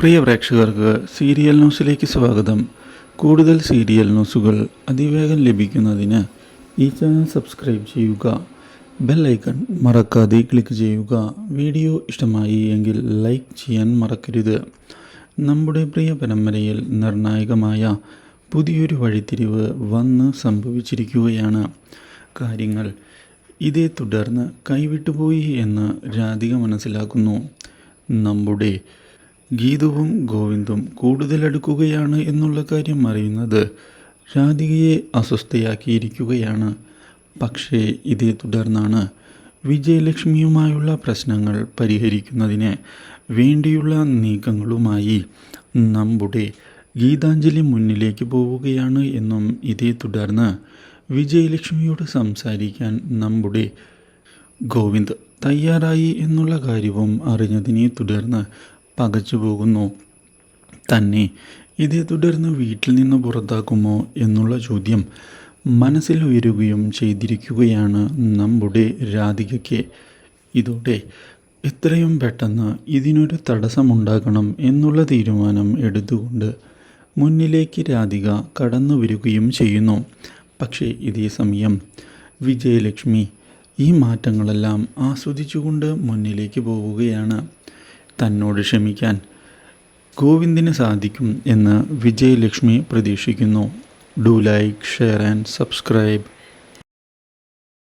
പ്രിയ പ്രേക്ഷകർക്ക് സീരിയൽ ന്യൂസിലേക്ക് സ്വാഗതം. കൂടുതൽ സീരിയൽ ന്യൂസുകൾ അതിവേഗം ലഭിക്കുന്നതിന് ഈ ചാനൽ സബ്സ്ക്രൈബ് ചെയ്യുക. ബെൽ ഐക്കൺ മറക്കാതെ ക്ലിക്ക് ചെയ്യുക. വീഡിയോ ഇഷ്ടമായി എങ്കിൽ ലൈക്ക് ചെയ്യാൻ മറക്കരുത്. നമ്മുടെ പ്രിയ പരമ്പരയിൽ നിർണായകമായ പുതിയൊരു വഴിത്തിരിവ് വന്ന് സംഭവിച്ചിരിക്കുകയാണ്. കാര്യങ്ങൾ ഇതേ തുടർന്ന് കൈവിട്ടുപോയി എന്ന് രാധിക മനസ്സിലാക്കുന്നു. നമ്മുടെ ഗീതവും ഗോവിന്ദും കൂടുതൽ അടുക്കുകയാണ് എന്നുള്ള കാര്യം അറിയുന്നത് രാധികയെ അസ്വസ്ഥയാക്കിയിരിക്കുകയാണ്. പക്ഷേ ഇതേ തുടർന്നാണ് വിജയലക്ഷ്മിയുമായുള്ള പ്രശ്നങ്ങൾ പരിഹരിക്കുന്നതിന് വേണ്ടിയുള്ള നീക്കങ്ങളുമായി. നമ്മുടെ ഗീതാഞ്ജലി മുന്നിലേക്ക് പോവുകയാണ് എന്നും ഇതേ തുടർന്ന് വിജയലക്ഷ്മിയോട് സംസാരിക്കാൻ നമ്മുടെ ഗോവിന്ദ് തയ്യാറായി എന്നുള്ള കാര്യവും അറിഞ്ഞതിനെ തുടർന്ന് പകച്ചു പോകുന്നു. തന്നെ ഇതേ തുടർന്ന് വീട്ടിൽ നിന്ന് പുറത്താക്കുമോ? എന്നുള്ള ചോദ്യം മനസ്സിൽ ഉയരുകയും ചെയ്തിരിക്കുകയാണ് നമ്മുടെ രാധികയ്ക്ക്. ഇതോടെ എത്രയും പെട്ടെന്ന് ഇതിനൊരു തടസ്സമുണ്ടാക്കണം എന്നുള്ള തീരുമാനം എടുത്തുകൊണ്ട് മുന്നിലേക്ക് രാധിക കടന്നു വരികയും ചെയ്യുന്നു. പക്ഷേ ഇതേ സമയം വിജയലക്ഷ്മി ഈ മാറ്റങ്ങളെല്ലാം ആസ്വദിച്ചുകൊണ്ട് മുന്നിലേക്ക് പോവുകയാണ്. തന്നോട് ക്ഷമിക്കാൻ ഗോവിന്ദിന് സാധിക്കും എന്ന് വിജയലക്ഷ്മി പ്രതീക്ഷിക്കുന്നു. Do like share and subscribe